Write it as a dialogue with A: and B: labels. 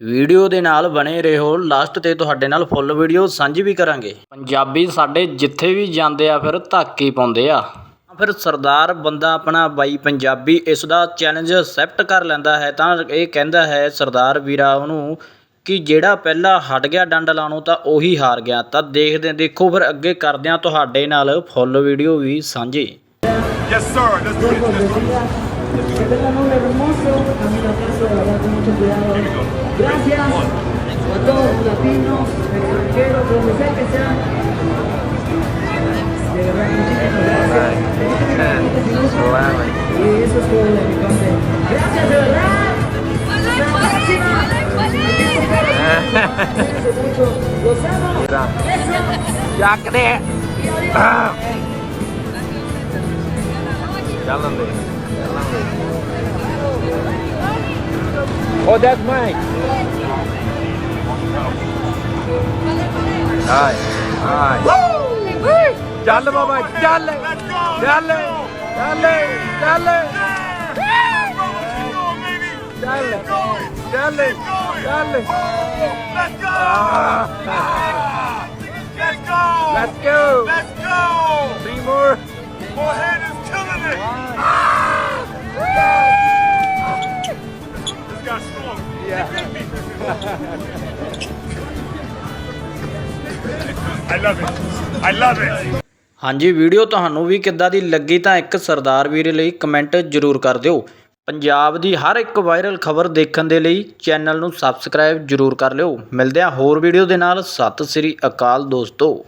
A: Video ਦੇ ਨਾਲ ਬਣੇ ਰਹੋ। ਲਾਸਟ ਤੇ ਤੁਹਾਡੇ ਨਾਲ ਫੁੱਲ ਵੀਡੀਓ ਸਾਂਝੀ ਵੀ ਕਰਾਂਗੇ। ਪੰਜਾਬੀ ਸਾਡੇ ਜਿੱਥੇ ਵੀ ਜਾਂਦੇ ਆ ਫਿਰ ਧੱਕ ਹੀ ਪਾਉਂਦੇ ਆ। ਫਿਰ ਸਰਦਾਰ ਬੰਦਾ ਆਪਣਾ ਬਾਈ ਪੰਜਾਬੀ ਇਸ ਦਾ ਚੈਲੰਜ ਅਸੈਪਟ ਕਰ ਲੈਂਦਾ ਹੈ। ਤਾਂ ਇਹ ਕਹਿੰਦਾ ਹੈ ਸਰਦਾਰ ਵੀਰਾ ਉਹਨੂੰ ਕਿ ਜਿਹੜਾ ਪਹਿਲਾਂ ਹਟ ਗਿਆ ਡੰਡ ਲਾਣੋਂ ਤਾਂ ਉਹੀ ਹਾਰ ਗਿਆ। ਤਾਂ ਦੇਖਦੇ ਦੇਖੋ ਫਿਰ ਅੱਗੇ ਕਰਦੇ ਆ ਤੁਹਾਡੇ ਨਾਲ ਫੁੱਲ ਵੀਡੀਓ ਵੀ ਸਾਂਝੀ।
B: Yes, sir. Let's do it.
C: mucho cuidado. Gracias a todos los latinos, extranjeros, donde sea que sean. De verdad, gracias. Y eso es todo de mi. Gracias de verdad.
D: Ya cree. Ya Oh, that's mine.
B: All
D: right. All right.
B: Woo! Dale, Baba.
D: Dale.
B: Dale. Dale.
D: Dale.
B: Dale. Dale.
D: Dale.
B: Let's go. Let's go.
D: Let's go.
B: I love it. I love it.
A: ਹਾਂਜੀ, video ਤੁਹਾਨੂੰ ਵੀ ਕਿੱਦਾਂ ਦੀ ਲੱਗੀ ਤਾਂ ਇੱਕ ਸਰਦਾਰ ਵੀਰ ਲਈ comment ਜ਼ਰੂਰ ਕਰ ਦਿਓ ਪੰਜਾਬ ਦੀ ਹਰ ਇੱਕ ਵਾਇਰਲ ਖਬਰ ਦੇਖਣ ਦੇ ਲਈ ਚੈਨਲ ਨੂੰ ਸਬਸਕ੍ਰਾਈਬ ਜ਼ਰੂਰ ਕਰ ਲਿਓ ਮਿਲਦੇ ਹਾਂ ਹੋਰ ਵੀਡੀਓ ਦੇ ਨਾਲ ਸਤਿ ਸ੍ਰੀ ਅਕਾਲ ਦੋਸਤੋ